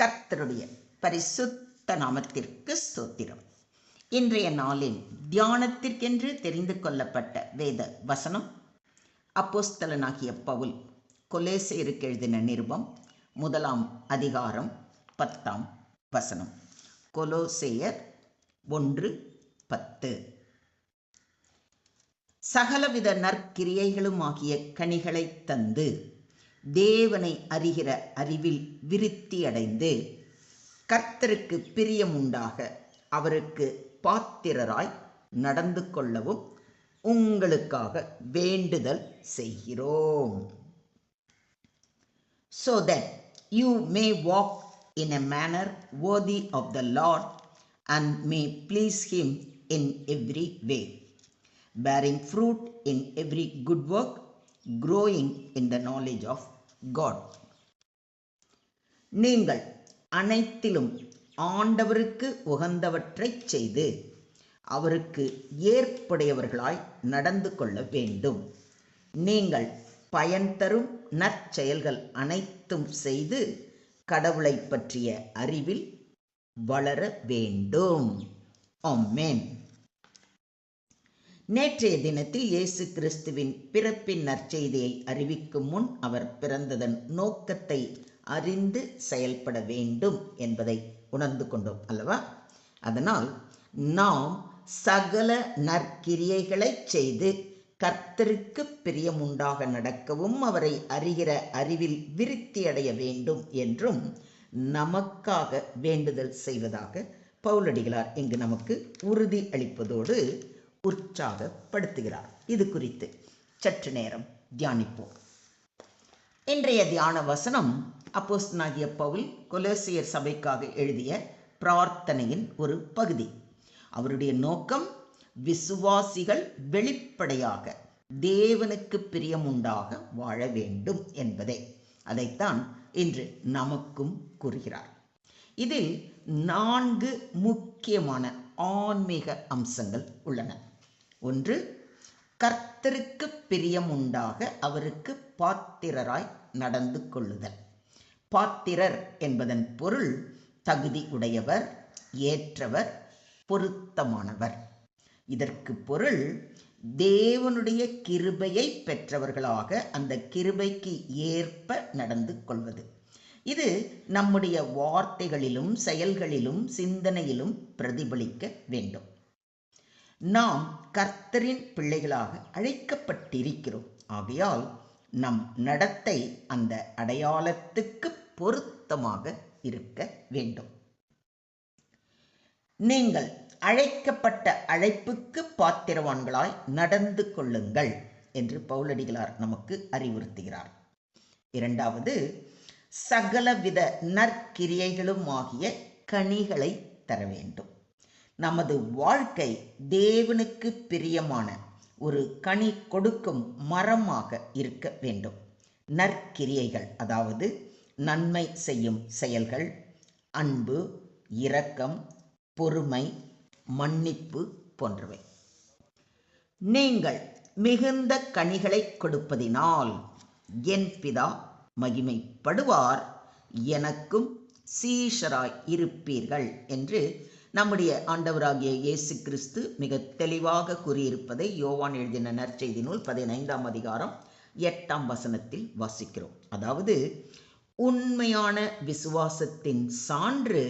கர்த்தருடைய பரிசுத்த நாமத்திற்கு ஸ்தோத்திரம். இன்றைய நாளின் தியானத்திற்கென்று தெரிந்து கொள்ளப்பட்ட வேத வசனம் அப்போஸ்தலனாகிய பவுல் கொலேசேருக்கு எழுதின நிருபம் முதலாம் அதிகாரம் பத்தாம் வசனம். கொலோசேயர் ஒன்று பத்து. சகலவித நற்கிரியைகளுமாகிய கனிகளை தந்து தேவனை அறிகிற அறிவில் விருத்தியடைந்து கர்த்தருக்கு பிரியமுண்டாக அவருக்கு பாத்திரராய் நடந்து கொள்ளவும் உங்களுக்காக வேண்டுதல் செய்கிறோம் so that you may walk in a manner worthy of the Lord and may please Him in every way, bearing fruit in every good work, growing in the knowledge of God நீங்கள் அனைத்திலும் ஆண்டவருக்கு உகந்தவற்றைச் செய்து அவருக்கு ஏற்புடையவர்களாய் நடந்து கொள்ள வேண்டும். நீங்கள் பயன் தரும் நற்செயல்கள் அனைத்தும் செய்து கடவுளை பற்றிய அறிவில் வளர வேண்டும். ஆமேன். நேற்றைய தினத்தில் இயேசு கிறிஸ்துவின் பிறப்பின் நற்செய்தியை அறிவிக்கும் முன் அவர் பிறந்ததன் நோக்கத்தை அறிந்து செயல்பட வேண்டும் என்பதை உணர்ந்து கொண்டோம் அல்லவா? அதனால் நாம் சகல நற்கிரியைகளை செய்து கர்த்தருக்கு பிரியமுண்டாக நடக்கவும் அவரை அறிகிற அறிவில் விருத்தியடைய வேண்டும் என்றும் நமக்காக வேண்டுதல் செய்வதாக பவுலடிகளார் இங்கு நமக்கு உறுதி அளிப்பதோடு உற்சாகப்படுத்துகிறார். இது குறித்து சற்று நேரம் தியானிப்போம். இன்றைய தியான வசனம் அப்போஸ்தனாகிய பவுல் கொலோசியர் சபைக்காக எழுதிய பிரார்த்தனையின் ஒரு பகுதி. அவருடைய நோக்கம் விசுவாசிகள் வெளிப்படையாக தேவனுக்கு பிரியமுண்டாக வாழ வேண்டும் என்பதே. அதைத்தான் இன்று நமக்கும் கூறுகிறார். இதில் நான்கு முக்கியமான ஆன்மீக அம்சங்கள் உள்ளன. ஒன்று கர்த்தருக்கு பிரியமுண்டாக அவருக்கு பாத்திரராய் நடந்து கொள்ளுதல். பாத்திரர் என்பதன் பொருள் தகுதி உடையவர் ஏற்றவர் பொருத்தமானவர். இதற்கு பொருள் தேவனுடைய கிருபையை பெற்றவர்களாக அந்த கிருபைக்கு ஏற்ப நடந்து கொள்வது. இது நம்முடைய வார்த்தைகளிலும் செயல்களிலும் சிந்தனையிலும் பிரதிபலிக்க வேண்டும். நாம் கர்த்தரின் பிள்ளைகளாக அழைக்கப்பட்டிருக்கிறோம். ஆகையால் நம் நடத்தை அந்த அடையாளத்துக்கு பொருத்தமாக இருக்க வேண்டும். நீங்கள் அழைக்கப்பட்ட அழைப்புக்கு பாத்திரவான்களாய் நடந்து கொள்ளுங்கள் என்று பவுலடிகளார் நமக்கு அறிவுறுத்துகிறார். இரண்டாவது சகலவித நற்கிரியைகளும் ஆகிய கனிகளை தர வேண்டும். நமது வாழ்க்கை தேவனுக்கு பிரியமான ஒரு கனி கொடுக்கும் மரமாக இருக்க வேண்டும். நற்கிரியைகள் அதாவது நன்மை செய்யும் செயல்கள் அன்பு இரக்கம் பொறுமை மன்னிப்பு போன்றவை. நீங்கள் மிகுந்த கனிகளை கொடுப்பதினால் என் பிதா மகிமைப்படுவார் எனக்கும் சீஷராய் இருப்பீர்கள் என்று நம்முடைய ஆண்டவராகிய இயேசு கிறிஸ்து மிக தெளிவாக கூறியிருப்பதை யோவான் எழுதின நற்செய்தி நூல் பதினைந்தாம் அதிகாரம் எட்டாம் வசனத்தில் வாசிக்கிறோம். அதாவது உண்மையான விசுவாசத்தின் சான்று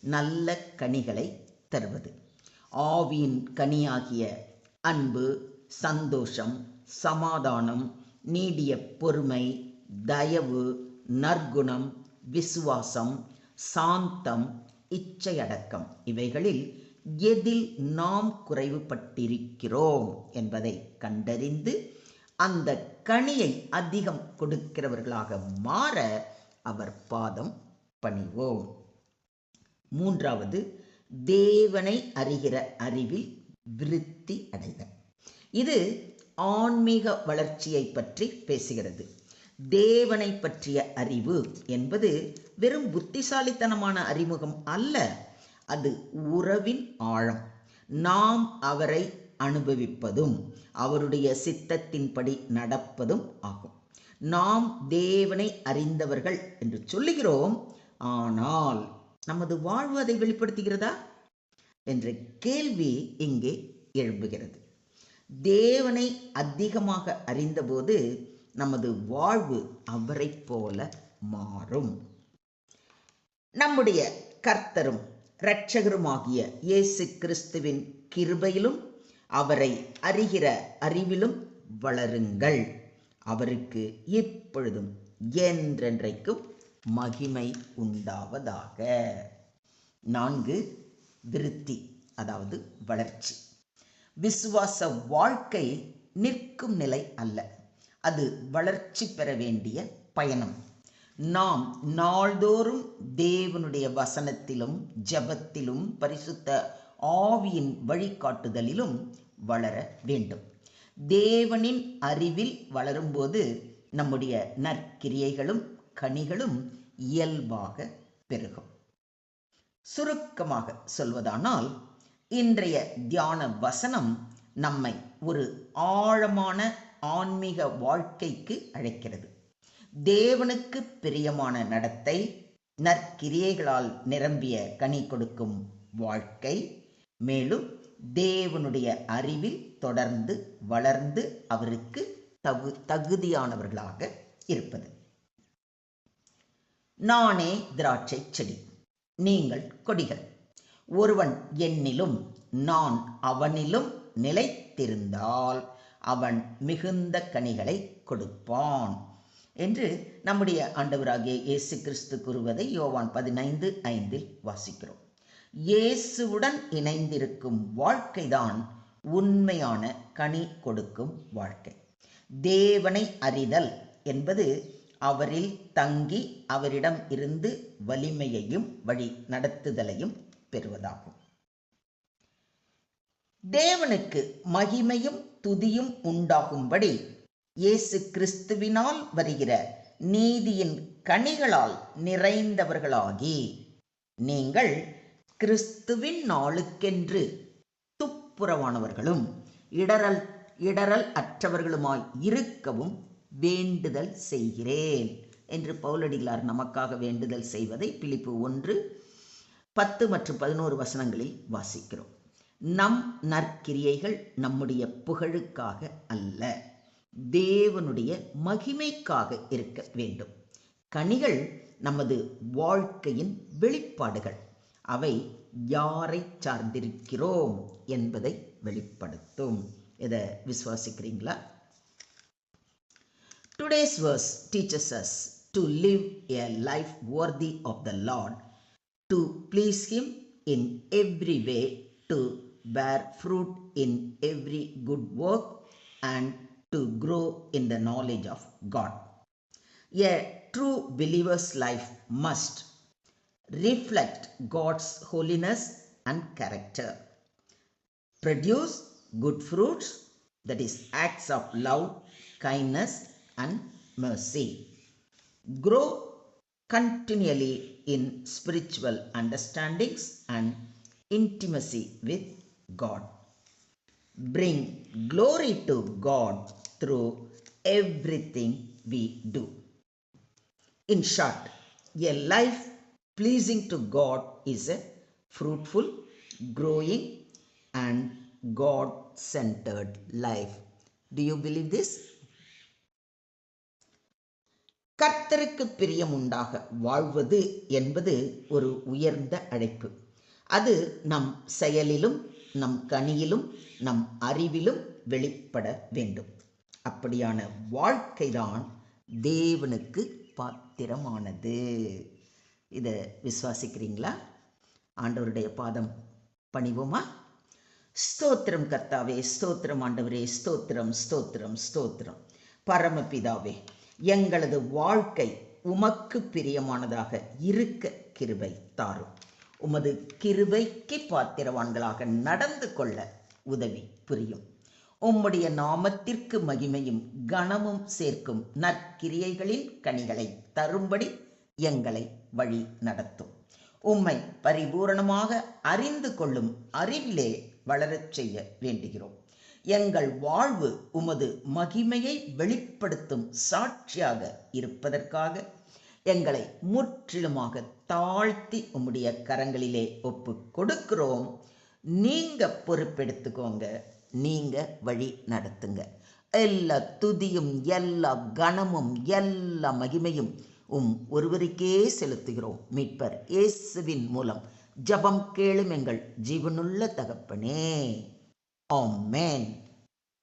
நல்ல கனிகளை தருவது. ஆவியின் கனியாகிய அன்பு சந்தோஷம் சமாதானம் நீடிய பொறுமை தயவு நற்குணம் விசுவாசம் சாந்தம் இச்சையடக்கம். இவைகளில் எதில் நாம் குறைவுபட்டிருக்கிறோம் என்பதை கண்டறிந்து அந்த கனியை அதிகம் கொடுக்கிறவர்களாக மாற அவர் பாதம் பணிவோம். மூன்றாவது தேவனை அறிகிற அறிவில் விருத்தி அடைதல். இது ஆன்மீக வளர்ச்சியை பற்றி பேசுகிறது. தேவனை பற்றிய அறிவு என்பது வெறும் புத்திசாலித்தனமான அறிமுகம் அல்ல. அது உறவின் ஆழம். நாம் அவரை அனுபவிப்பதும் அவருடைய சித்தத்தின்படி நடப்பதும் ஆகும். நாம் தேவனை அறிந்தவர்கள் என்று சொல்லுகிறோம். ஆனால் நமது வாழ்வு அதை வெளிப்படுத்துகிறதா? என்ற கேள்வி இங்கே எழும்புகிறது. தேவனை அதிகமாக அறிந்தபோது நமது வாழ்வு அவரைப் போல மாறும். நம்முடைய கர்த்தரும் இரட்சகருமாகிய இயேசு கிறிஸ்துவின் கிருபையிலும் அவரை அறிகிற அறிவிலும் வளருங்கள். அவருக்கு இப்பொழுதும் என்றென்றைக்கும் மகிமை உண்டாவதாக. நான்கு விருத்தி அதாவது வளர்ச்சி. விசுவாச வாழ்க்கை நிற்கும் நிலை அல்ல. அது வளர்ச்சி பெற வேண்டிய பயணம். நாம் நாள்தோறும் தேவனுடைய வசனத்திலும் ஜெபத்திலும் பரிசுத்த ஆவியின் வழிகாட்டுதலிலும் வளர வேண்டும். தேவனின் அறிவில் வளரும்போது நம்முடைய நற்கிரியைகளும் கனிகளும் இயல்பாக பெருகும். சுருக்கமாக சொல்வதானால் இன்றைய தியான வசனம் நம்மை ஒரு ஆழமான ஆன்மீக வாழ்க்கைக்கு அழைக்கிறது. தேவனுக்கு பிரியமான நடத்தை நற்கிரியைகளால் நிரம்பிய கனி கொடுக்கும் வாழ்க்கை. மேலும் தேவனுடைய அறிவில் தொடர்ந்து வளர்ந்து அவருக்கு தகு தகுதியானவர்களாக இருப்பது. நானே திராட்சை செடி நீங்கள் கொடிகள். ஒருவன் என்னிலும் நான் அவனிலும் நிலைத்திருந்தால் அவன் மிகுந்த கனிகளை கொடுப்பான். என்று நம்முடைய ஆண்டவராகிய இயேசு கிறிஸ்து கூறுவதை யோவான் பதினைந்து ஐந்தில் வாசிக்கிறோம். இயேசுவுடன் இணைந்திருக்கும் வாழ்க்கைதான் உண்மையான கனி கொடுக்கும் வாழ்க்கை. தேவனை அறிதல் என்பது அவரில் தங்கி அவரிடம் இருந்து வலிமையையும் வழி நடத்துதலையும் பெறுவதாகும். தேவனுக்கு மகிமையும் துதியும் உண்டாகும்படி இயேசு கிறிஸ்துவினால் வருகிற நீதியின் கனிகளால் நிறைந்தவர்களாகி நீங்கள் கிறிஸ்துவின் நாளுக்கென்று துப்புரவானவர்களும் இடரல் இடரல் அற்றவர்களுமாய் இருக்கவும் வேண்டுதல் செய்கிறேன் என்று பவுலடிகளார் நமக்காக வேண்டுதல் செய்வதை பிலிப்பு ஒன்று பத்து மற்றும் பதினோரு வசனங்களில் வாசிக்கிறோம். நம் நற்கிரியைகள் நம்முடைய புகழுக்காக அல்ல தேவனுடைய மகிமைக்காக இருக்க வேண்டும். கனிகள் நமது வாழ்க்கையின் வெளிப்பாடுகள். அவை யாரை சார்ந்திருக்கிறோம் என்பதை வெளிப்படுத்தும். இதை விசுவாசிக்கிறீங்களா? Today's verse teaches us to live a life worthy of the Lord, to please Him in every way, to bear fruit in every good work, and to grow in the knowledge of God. A true believer's life must reflect God's holiness and character, produce good fruits, that is, acts of love, kindness, and mercy. Grow continually in spiritual understandings and intimacy with God. Bring glory to God through everything we do. In short, a life pleasing to God is a fruitful, growing, and God centered life. Do you believe this? கர்த்தருக்கு பிரியம் உண்டாக வாழ்வது என்பது ஒரு உயர்ந்த அழைப்பு அது நம் செயலிலும் நம் கனியிலும் நம் அறிவிலும் வெளிப்பட வேண்டும். அப்படியான வாழ்க்கைதான் தேவனுக்கு பாத்திரமானது. இதை விசுவாசிக்கிறீங்களா? ஆண்டவருடைய பாதம் பணிவோமா? ஸ்தோத்திரம் கர்த்தாவே ஸ்தோத்திரம் ஆண்டவரே ஸ்தோத்திரம் ஸ்தோத்திரம் ஸ்தோத்திரம். பரமபிதாவே எங்களது வாழ்க்கை உமக்கு பிரியமானதாக இருக்க கிருபை தாரும். உமது கிருபைக்கு பாத்திரவான்களாக நடந்து கொள்ள உதவி புரியும். உம்முடைய நாமத்திற்கு மகிமையும் கனமும் சேர்க்கும் நற்கிரியைகளின் கனிகளை தரும்படி எங்களை வழி நடத்தும். உம்மை பரிபூரணமாக அறிந்து கொள்ளும் அறிவிலே வளரச் செய்ய வேண்டுகிறோம். எங்கள் வாழ்வு உமது மகிமையை வெளிப்படுத்தும் சாட்சியாக இருப்பதற்காக எங்களை முற்றிலுமாக தாழ்த்தி உம்முடைய கரங்களிலே ஒப்பு கொடுக்கிறோம். நீங்க பொறுப்பெடுத்துக்கோங்க. நீங்க வழி நடத்துங்க. எல்லா துதியும் எல்லா கணமும் எல்லா மகிமையும் உம் ஒருவருக்கே செலுத்துகிறோம். மீட்பர் இயேசுவின் மூலம் ஜபம் கேளும் எங்கள் ஜீவனுள்ள தகப்பனே. ஆமென்.